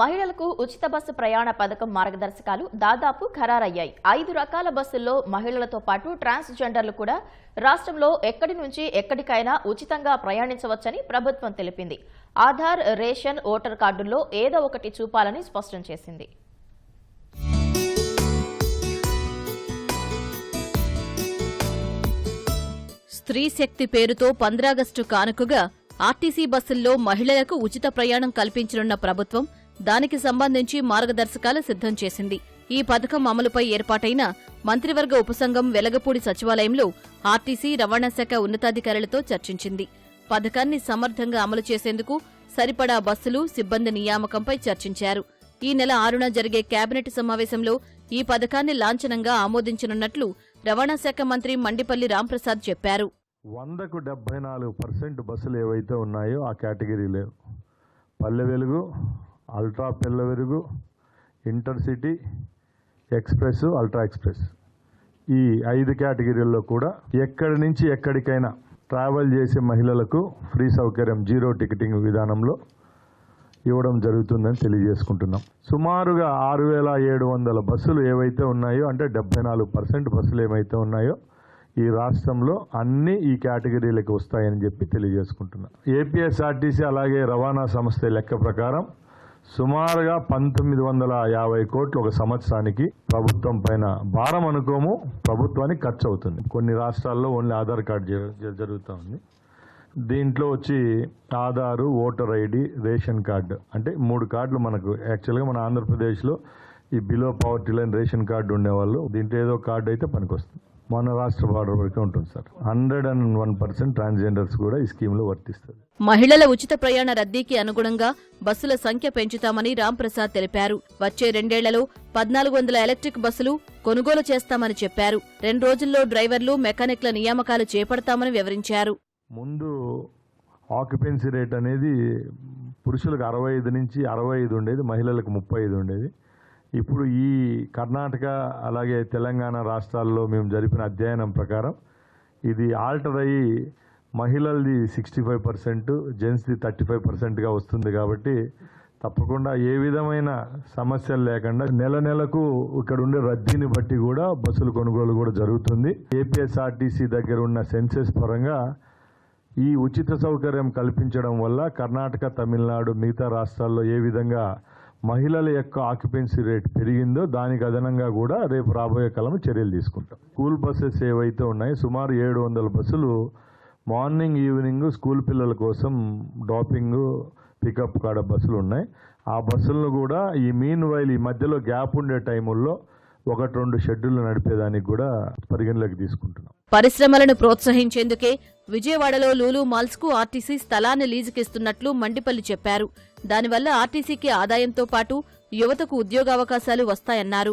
మహిళలకు ఉచిత బస్సు ప్రయాణ పథకం మార్గదర్శకాలు దాదాపు ఖరారయ్యాయి. ఐదు రకాల బస్సుల్లో మహిళలతో పాటు ట్రాన్స్జెండర్లు కూడా రాష్ట్రంలో ఎక్కడి నుంచి ఎక్కడికైనా ఉచితంగా ప్రయాణించవచ్చని ప్రభుత్వం తెలిపింది. ఆధార్ రేషన్ ఓటర్ కార్డుల్లో ఏదో ఒకటి చూపాలని స్పష్టం చేసింది. స్త్రీ శక్తి పేరుతో పంద్రాగస్టు కానుకగా ఆర్టీసీ బస్సుల్లో మహిళలకు ఉచిత ప్రయాణం కల్పించనున్న ప్రభుత్వం దానికి సంబంధించి మార్గదర్శకాలు సిద్ధం చేసింది. ఈ పథకం అమలుపై ఏర్పాటైన మంత్రివర్గ ఉపసంఘం వెలగపూడి సచివాలయంలో ఆర్టీసీ రవాణా శాఖ ఉన్నతాధికారులతో చర్చించింది. పథకాన్ని సమర్థంగా అమలు చేసేందుకు సరిపడా బస్సులు సిబ్బంది నియామకంపై చర్చించారు. ఈ నెల ఆరున జరిగే కేబినెట్ సమావేశంలో ఈ పథకాన్ని లాంఛనంగా ఆమోదించనున్నట్లు రవాణా శాఖ మంత్రి మండిపల్లి రాంప్రసాద్ చెప్పారు. వందకు డెబ్బై నాలుగు పర్సెంట్ బస్సులు ఏవైతే ఉన్నాయో ఆ కేటగిరీలో పల్లె వెలుగు అల్ట్రా పెళ్ళవెరుగు ఇంటర్సిటీ ఎక్స్ప్రెస్ అల్ట్రా ఎక్స్ప్రెస్. ఈ ఐదు కేటగిరీల్లో కూడా ఎక్కడి నుంచి ఎక్కడికైనా ట్రావెల్ చేసే మహిళలకు ఫ్రీ సౌకర్యం జీరో టికెటింగ్ విధానంలో ఇవ్వడం జరుగుతుందని తెలియజేసుకుంటున్నాం. సుమారుగా ఆరు వేల ఏడు వందల బస్సులు ఏవైతే ఉన్నాయో అంటే డెబ్బై నాలుగు పర్సెంట్ బస్సులు ఏమైతే ఉన్నాయో ఈ రాష్ట్రంలో అన్ని ఈ కేటగిరీలకు వస్తాయని చెప్పి తెలియజేసుకుంటున్నాం. ఏపీఎస్ఆర్టీసీ అలాగే రవాణా సంస్థ లెక్క ప్రకారం సుమారుగా పంతొమ్మిది వందల యాభై కోట్లు ఒక సంవత్సరానికి ప్రభుత్వం పైన భారం అనుకోము ప్రభుత్వానికి ఖర్చు అవుతుంది కొన్ని రాష్ట్రాల్లో ఓన్లీ ఆధార్ కార్డు జరుగుతూ ఉంది. దీంట్లో వచ్చి Aadhaar voter ID ration card అంటే మూడు కార్డులు మనకు. యాక్చువల్గా మన ఆంధ్రప్రదేశ్లో ఈ below poverty line ration card ఉండేవాళ్ళు. దీంట్లో ఏదో కార్డు అయితే పనికొస్తుంది. మన రాష్ట్ర బార్డర్ వరకే ఉంటుంది sir. Hundred and one percent transgenders కూడా ఈ స్కీమ్లో వర్తిస్తుంది. మహిళల ఉచిత ప్రయాణ రద్దీకి అనుగుణంగా బస్సుల సంఖ్య పెంచుతామని రాంప్రసాద్ తెలిపారు. వచ్చే రెండేళ్ళలో పద్నాలుగు వందల ఎలక్ట్రిక్ బస్సులు కొనుగోలు చేస్తామని చెప్పారు. రెండు రోజుల్లో డ్రైవర్లు మెకానిక్ల నియామకాలు చేపడతామని వివరించారు. ముందు ఆక్యుపెన్సీ రేట్ అనేది పురుషులకు అరవై ఐదు నుంచి అరవై ఐదు ఉండేది మహిళలకు ముప్పై ఐదు ఉండేది. ఇప్పుడు ఈ కర్ణాటక అలాగే తెలంగాణ రాష్ట్రాల్లో మేము జరిపిన అధ్యయనం ప్రకారం ఇది ఆల్టర్ అయ్యి మహిళలది సిక్స్టీ ఫైవ్ పర్సెంట్ జెంట్స్ది థర్టీ ఫైవ్ పర్సెంట్గా వస్తుంది కాబట్టి తప్పకుండా ఏ విధమైన సమస్యలు లేకుండా నెల నెలకు ఇక్కడ ఉండే రద్దీని బట్టి కూడా బస్సులు కొనుగోలు కూడా జరుగుతుంది. ఏపీఎస్ఆర్టీసీ దగ్గర ఉన్న సెన్సెస్ పరంగా ఈ ఉచిత సౌకర్యం కల్పించడం వల్ల కర్ణాటక తమిళనాడు మిగతా రాష్ట్రాల్లో ఏ విధంగా మహిళల యొక్క ఆక్యుపెన్సీ రేట్ పెరిగిందో దానికి అదనంగా కూడా రేపు రాబోయే కాలంలో చర్యలు తీసుకుంటాం. స్కూల్ బస్సెస్ ఏవైతే ఉన్నాయో సుమారు ఏడు వందల బస్సులు మార్నింగ్ ఈవినింగ్ స్కూల్ పిల్లల కోసం డ్రాపింగ్ పికప్ కాడ బస్సులు ఉన్నాయి. ఆ బస్సులను కూడా ఈ మీన్ వైల్ ఈ మధ్యలో గ్యాప్ ఉండే టైముల్లో ఒకటి రెండు షెడ్యూల్ నడిపేదానికి కూడా పరిగణలోకి తీసుకుంటున్నాం. పరిశ్రమలను ప్రోత్సహించేందుకే విజయవాడలో లూలు మాల్స్కు ఆర్టీసీ స్థలాన్ని లీజుకిస్తున్నట్లు మండిపల్లి చెప్పారు. దానివల్ల ఆర్టీసీకి ఆదాయంతో పాటు యువతకు ఉద్యోగావకాశాలు వస్తాయన్నారు.